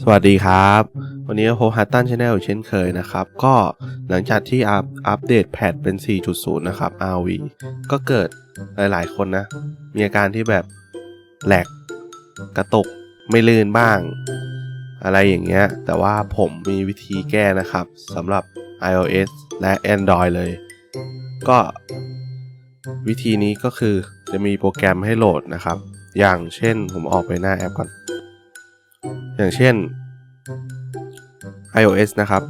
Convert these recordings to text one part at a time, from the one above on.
สวัสดีครับ วันนี้พบฮัตตันชาแนลเช่นเคยนะครับ ก็หลังจากที่อัปอัปเดตแพทเป็น 4.0 นะครับ RV ก็เกิดหลาย ๆ คนนะ มีอาการที่แบบแหลกกระตุกไม่ลื่นบ้าง อะไรอย่างเงี้ย แต่ว่าผมมีวิธีแก้นะครับสำหรับ iOS และ Android เลย ก็วิธีนี้ก็คือจะมีโปรแกรมให้โหลดนะครับ อย่างเช่นผมออกไปหน้าแอปก่อน อย่างเช่น iOS นะครับ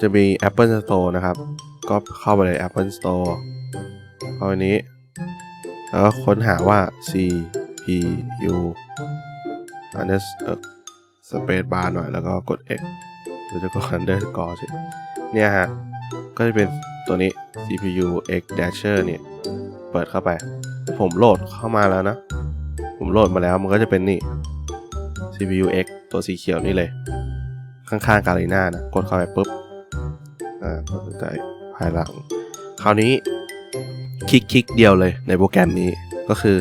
จะมี Apple Store นะครับ ก็เข้าไปเลย Apple Store เข้าไปนี้ แล้วก็ค้นหาว่า C P U อันนี้สเปซบาร์หน่อย แล้วก็กด X หรือจะกด underscore สิเนี่ยฮะ ก็จะเป็นตัวนี้ CPU X Dasher เนี่ย เปิดเข้าไป ผมโหลดเข้ามาแล้วนะ ผมโหลดมาแล้วมันก็จะเป็นนี่ CPU X ตัวสีเขียวนี่เลย ข้างๆกาลีน่านะ กดเข้าไปปุ๊บ อ่าก็สนใจภายหลัง คราวนี้คลิกคลิกเดียวเลยในโปรแกรมนี้ก็คือ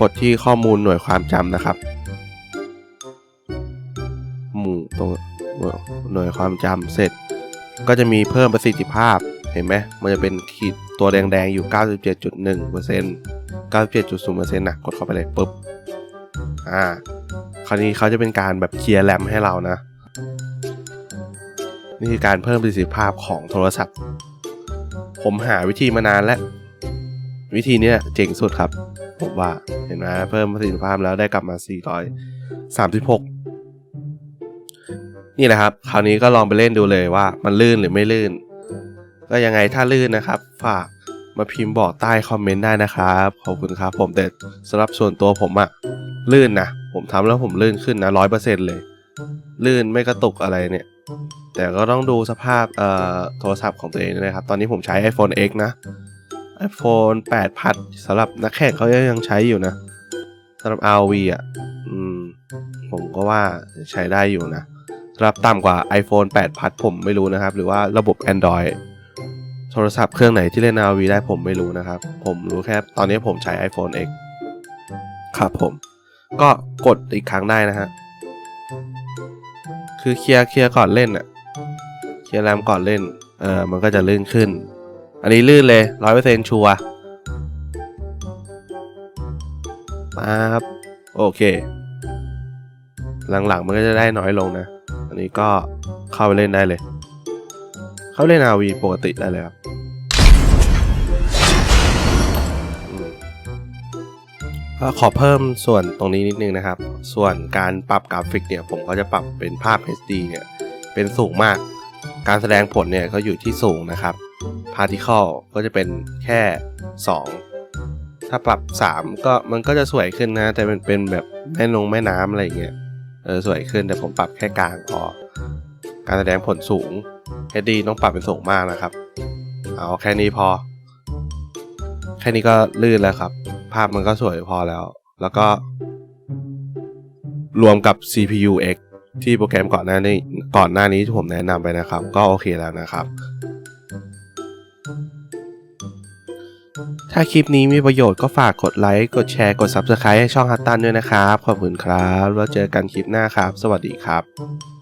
กดที่ข้อมูลหน่วยความจำนะครับ หมู่ตรงหน่วยความจำเสร็จ ก็จะมีเพิ่มประสิทธิภาพเห็นไหมมันจะเป็นขีดตัวแดงๆอยู่ 97.1% 97.0%นะกดเข้าไปเลยปุ๊บ อ่า คราวนี้เขาจะเป็นการแบบเคลียร์แรมให้เรานะ นี่คือการเพิ่มประสิทธิภาพของโทรศัพท์ ผมหาวิธีมานานแล้ว วิธีนี้เจ๋งสุดครับ ผมว่าเห็นไหมเพิ่มประสิทธิภาพแล้วได้กลับมา 436 นี่แหละครับ คราวนี้ก็ลองไปเล่นดูเลยว่ามันลื่นหรือไม่ลื่น ก็ยังไงถ้าลื่นนะครับ ฝาก มาพิมพ์บอกใต้คอมเมนต์ได้นะครับ ขอบคุณครับ ผมแต่สำหรับส่วนตัวผมอะลื่นนะผมทำแล้วผมลื่นขึ้นนะร้อยเปอร์เซ็นต์เลย ลื่นไม่กระตุกอะไรเนี่ย แต่ก็ต้องดูสภาพเอ่อโทรศัพท์ของตัวเองนะครับ ตอนนี้ผมใช้ iPhone X นะ iPhone 8พัดสำหรับนักแข่งเขายังใช้อยู่นะสำหรับ RV อะอืมผมก็ว่าใช้ได้อยู่นะสำหรับต่ำกว่า iPhone 8พัดผมไม่รู้นะครับ หรือว่าระบบ Android โทรศัพท์เครื่องไหนที่เล่น RV ได้ผมไม่รู้นะครับ ผมรู้แค่ตอนนี้ผมใช้ iPhone X ครับผม ก็กดอีกครั้งได้นะฮะ คือเคลียร์เคลียร์ก่อนเล่นอะเคลียร์แรมก่อนเล่น เออมันก็จะลื่นขึ้น อันนี้ลื่นเลยร้อยเปอร์เซ็นชัวร์มาครับโอเค หลังๆมันก็จะได้น้อยลงนะ อันนี้ก็เข้าไปเล่นได้เลย เขาเล่น RV ปกติได้เลยครับก็ขอเพิ่มส่วนตรงนี้นิดนึงนะครับ ส่วนการปรับกราฟิกเนี่ย ผมก็จะปรับเป็นภาพ HD เนี่ย เป็นสูงมาก การแสดงผลเนี่ยก็อยู่ที่สูงนะครับ Particle ก็จะเป็นแค่ 2 ถ้าปรับ 3 ก็มันก็จะสวยขึ้นนะ แต่มันเป็นแบบแม่นงแม่น้ำอะไรอย่างเงี้ย เออสวยขึ้นแต่ผมปรับแค่กลางพอ การแสดงผลสูง HD ต้องปรับเป็นสูงมากนะครับ เอาแค่นี้พอ แค่นี้ก็ลื่นแล้วครับ ภาพมันก็สวยพอแล้ว แล้วก็ รวมกับ CPU X ที่โปรแกรมก่อนหน้านี้ก่อนหน้านี้ที่ผมแนะนำไปนะครับ ก็โอเคแล้วนะครับ ถ้าคลิปนี้มีประโยชน์ก็ฝากกดไลค์ กดแชร์ กด Subscribe ให้ช่องฮัตตันด้วยนะครับ ขอบคุณครับ แล้วเจอกันคลิปหน้าครับ สวัสดีครับ